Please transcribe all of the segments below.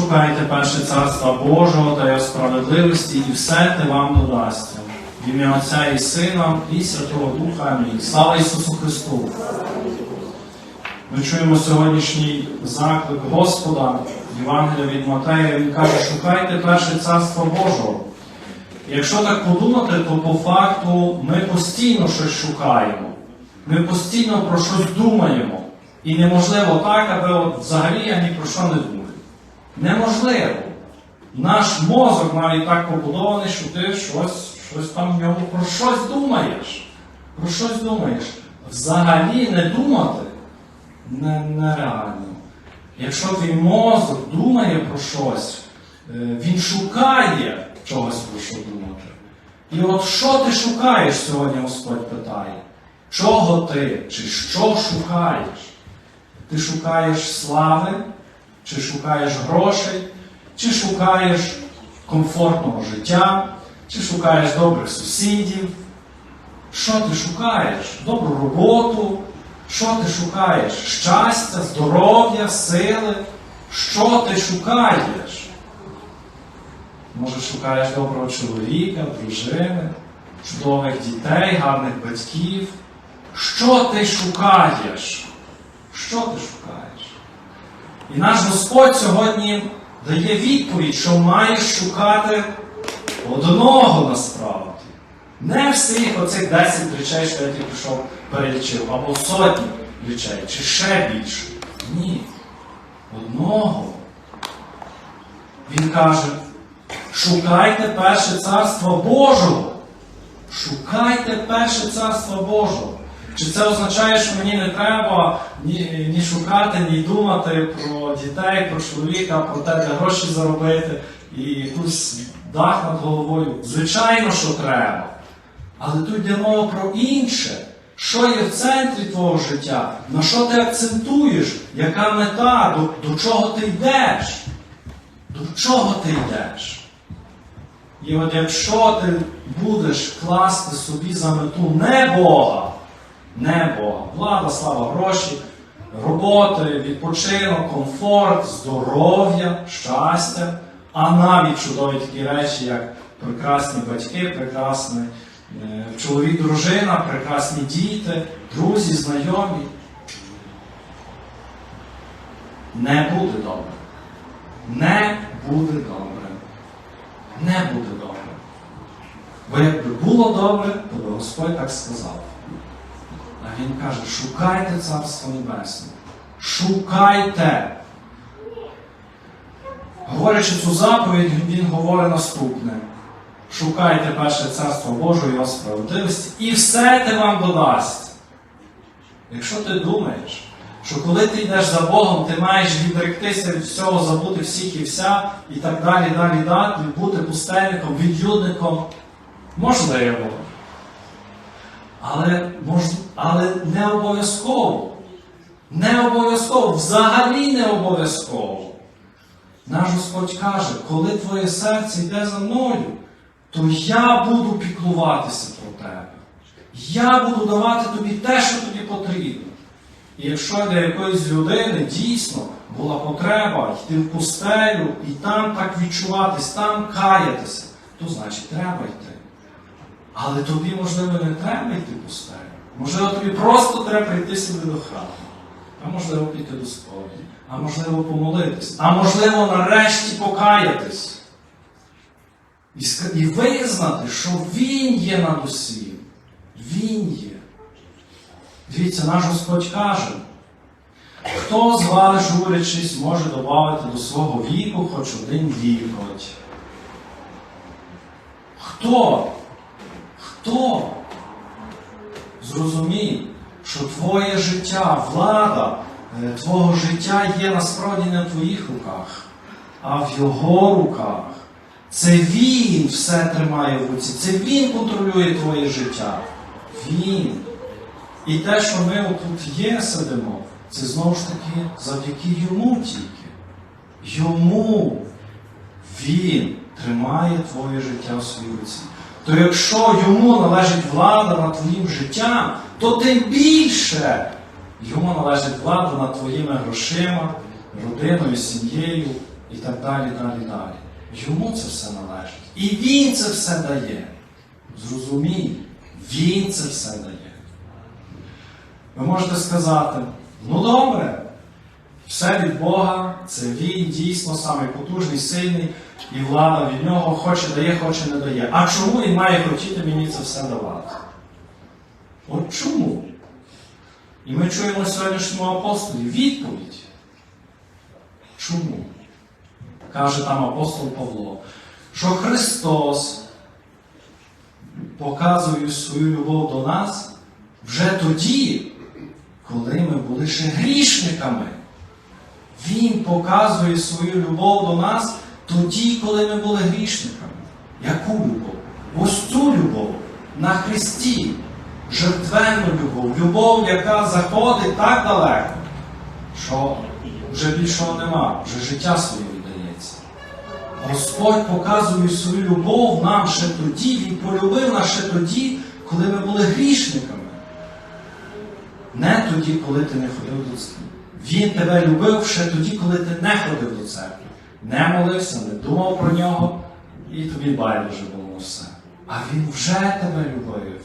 Шукайте перше царства Божого та його справедливості, і все те вам додасться. В ім'я Отця і Сина, і Святого Духа. Амінь. Слава Ісусу Христу! Ми чуємо сьогоднішній заклик Господа, Євангелія від Матея. Він каже, шукайте перше царство Божого. Якщо так подумати, то по факту ми постійно щось шукаємо. Ми постійно про щось думаємо. І неможливо так, аби от взагалі я ні про що не думаю. Неможливо. Наш мозок навіть так побудований, що ти щось, щось там в ньому про щось думаєш. Про щось думаєш. Взагалі не думати не- нереально. Якщо твій мозок думає про щось, е, він шукає чогось про що думати. І от що ти шукаєш сьогодні, Господь питає? Чого ти чи що шукаєш? Ти шукаєш слави, чи шукаєш грошей, чи шукаєш комфортного життя, чи шукаєш добрих сусідів. Що ти шукаєш? Добру роботу. Що ти шукаєш? Щастя, здоров'я, сили. Що ти шукаєш? Може, шукаєш доброго чоловіка, дружини, чудових дітей, гарних батьків. Що ти шукаєш? Що ти шукаєш? І наш Господь сьогодні дає відповідь, що маєш шукати одного насправді. Не всіх оцих 10 речей, що я тільки пішов перелічив, або сотні речей, чи ще більше. Ні. Одного. Він каже, шукайте перше царство Божого. Шукайте перше царство Божого. Чи це означає, що мені не треба ні, ні шукати, ні думати про дітей, про чоловіка, про те, де гроші заробити і якусь дах над головою? Звичайно, що треба. Але тут йде мова про інше. Що є в центрі твого життя? На що ти акцентуєш? Яка мета? До, до чого ти йдеш? До чого ти йдеш? І от якщо ти будеш класти собі за мету не Бога, не Бога, влада, слава, гроші, роботи, відпочинок, комфорт, здоров'я, щастя, а навіть чудові такі речі, як прекрасні батьки, прекрасний е, чоловік, дружина, прекрасні діти, друзі, знайомі. Не буде добре. Не буде добре. Не буде добре. Бо якби було добре, то би Господь так сказав. Він каже, шукайте Царство Небесне. Шукайте. Говорячи цю заповідь, він говорить наступне. Шукайте перше царство Боже його справедливості, і все те вам додасть. Якщо ти думаєш, що коли ти йдеш за Богом, ти маєш відректися від всього, забути всіх і вся, і так далі, далі, далі, бути пустельником, відлюдником, можливо. Але, мож... Але не обов'язково. Не обов'язково, взагалі не обов'язково. Наш Господь каже, коли твоє серце йде за мною, то я буду піклуватися про тебе. Я буду давати тобі те, що тобі потрібно. І якщо для якоїсь людини дійсно була потреба йти в пустелю і там так відчуватись, там каятися, то значить треба йти. Але тобі, можливо, не треба йти в пустелю. Можливо, тобі просто треба прийти собі до храму. А можливо, піти до сповіді, а можливо, помолитись, а можливо, нарешті покаятись. І, і визнати, що Він є над усім. Він є. Дивіться, наш Господь каже, хто з вас, журячись, може додати до свого віку хоч один вікоть? Хто? Хто? Зрозумій, що твоє життя, влада е, твого життя є насправді не в твоїх руках, а в його руках. Це він все тримає в руці, це він контролює твоє життя. Він. І те, що ми тут є, сидимо, це знову ж таки завдяки йому тільки. Йому він тримає твоє життя в своїй руці. То якщо йому належить влада над твоїм життям, то тим більше йому належить влада над твоїми грошима, родиною, сім'єю, і так далі, далі, далі. Йому це все належить. І він це все дає. Зрозумій, він це все дає. Ви можете сказати, ну добре, все від Бога, це він дійсно самий потужний, сильний, і влада від нього хоче дає, хоче не дає. А чому він має хотіти мені це все давати? От чому? І ми чуємо сьогоднішньому апостолі відповідь. Чому? Каже там апостол Павло, що Христос показує свою любов до нас вже тоді, коли ми були ще грішниками. Він показує свою любов до нас тоді, коли ми були грішниками. Яку любов? Ось цю любов на Христі. Жертвенну любов, любов, яка заходить так далеко, що вже більшого нема, вже життя своє віддається. Господь показує свою любов нам ще тоді, Він полюбив нас ще тоді, коли ми були грішниками. Не тоді, коли ти не ходив до церкви. Він тебе любив ще тоді, коли ти не ходив до церкви. Не молився, не думав про нього, і тобі байдуже було все. А він вже тебе любив.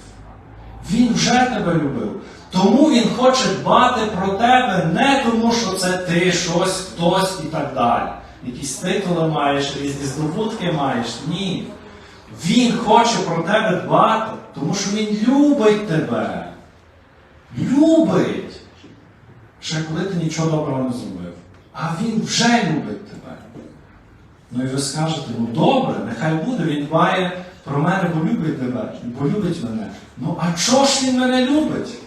Він вже тебе любив. Тому він хоче дбати про тебе не тому, що це ти щось, хтось і так далі. Якісь титули маєш, різні здобутки маєш. Ні. Він хоче про тебе дбати, тому що він любить тебе. Любить. Ще коли ти нічого доброго не зробив. А він вже любить тебе. Ну і ви скажете, ну добре, нехай буде, він дбає про мене, бо любить тебе, бо любить мене. Ну а чого ж він мене любить?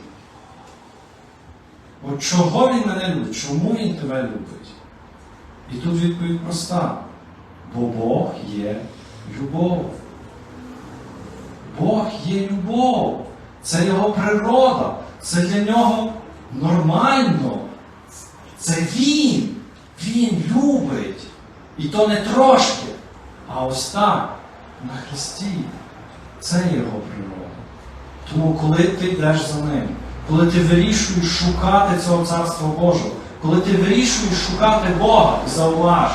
От чого він мене любить? Чому він тебе любить? І тут відповідь проста. Бо Бог є любов. Бог є любов. Це його природа. Це для нього нормально. Це він. Він любить. І то не трошки, а ось так, на Христі. Це його природа. Тому коли ти йдеш за ним, коли ти вирішуєш шукати цього Царства Божого, коли ти вирішуєш шукати Бога, зауваж,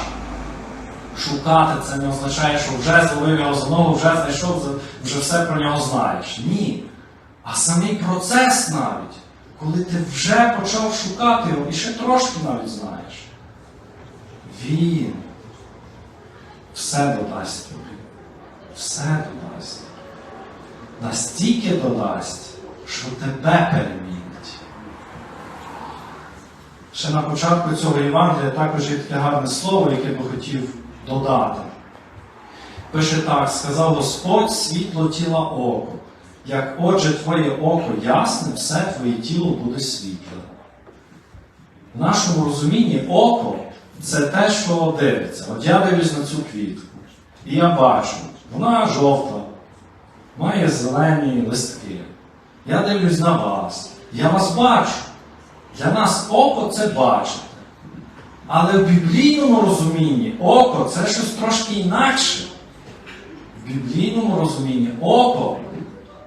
шукати це не означає, що вже зловив його за ногу, вже знайшов, вже все про нього знаєш. Ні. А самий процес навіть, коли ти вже почав шукати його і ще трошки навіть знаєш, він все додасть тобі. Все додасть. Настільки додасть, що тебе перемінить. Ще на початку цього Євангелія також є таке гарне слово, яке би хотів додати. Пише так: сказав Господь світло тіла око. Як отже твоє око ясне, все твоє тіло буде світле. В нашому розумінні око це те, що дивиться. От я дивлюсь на цю квітку. І я бачу, вона жовта, має зелені листки. Я дивлюсь на вас. Я вас бачу. Для нас око це бачити. Але в біблійному розумінні око це щось трошки інакше. В біблійному розумінні око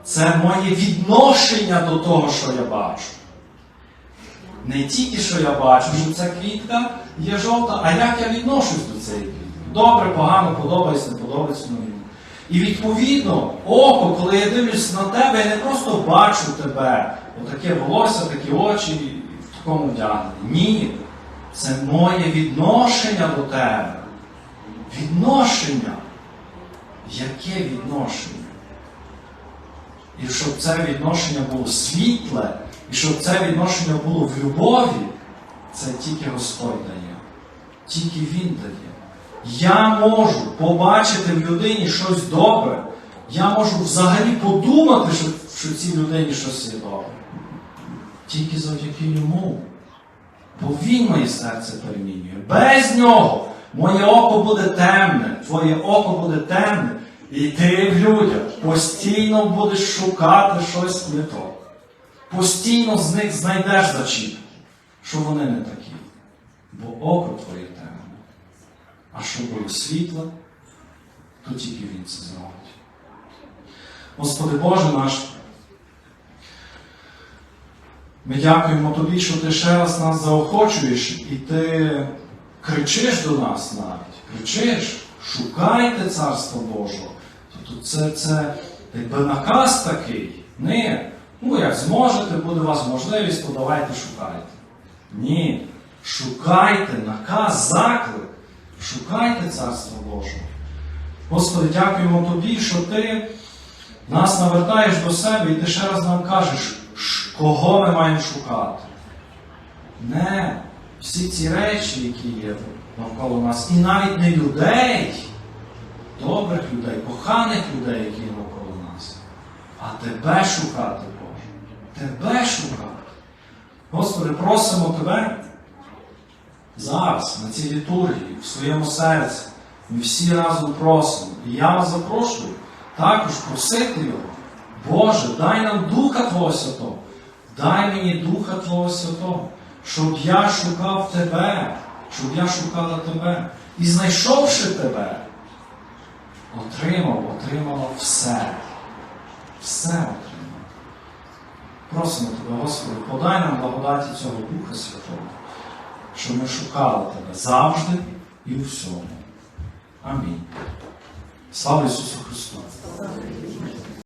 це моє відношення до того, що я бачу. Не тільки, що я бачу, що ця квітка є жовта, а як я відношусь до цієї квітки. Добре, погано, подобається, не подобається мені. І відповідно, око, коли я дивлюсь на тебе, я не просто бачу тебе, отаке волосся, такі очі в такому вдягненні. Ні. Це моє відношення до тебе. Відношення. Яке відношення? І щоб це відношення було світле, і щоб це відношення було в любові, це тільки Господь дає. Тільки Він дає. Я можу побачити в людині щось добре. Я можу взагалі подумати, що, що цій людині щось є добре. Тільки завдяки йому. Бо він моє серце перемінює. Без нього моє око буде темне, твоє око буде темне. І ти в людях постійно будеш шукати щось не то. Постійно з них знайдеш зачіпку, що вони не такі. Бо око твоє темне. А щоб було світло, то тільки він це зробить. Господи Боже наш, ми дякуємо Тобі, що Ти ще раз нас заохочуєш, і Ти кричиш до нас навіть, кричиш, шукайте Царства Божого. Тобто це, це якби наказ такий. Не, ну як зможете, буде у вас можливість, то давайте шукайте. Ні. Шукайте наказ, заклик. Шукайте Царство Божого. Господи, дякуємо Тобі, що Ти нас навертаєш до себе і ти ще раз нам кажеш, кого ми маємо шукати. Не всі ці речі, які є навколо нас, і навіть не людей, добрих людей, коханих людей, які є навколо нас, а Тебе шукати, Боже. Тебе шукати. Господи, просимо Тебе зараз, на цій літургії, в своєму серці. Ми всі разом просимо. І я вас запрошую також просити Його. Боже, дай нам Духа Твого Святого. Дай мені Духа Твого Святого, щоб я шукав Тебе, щоб я шукала Тебе. І знайшовши Тебе, отримав, отримала все. Все. Просимо Тебе, Господи, подай нам благодаті цього Духа Святого, щоб ми шукали Тебе завжди і у всьому. Амінь. Слава Ісусу Христу!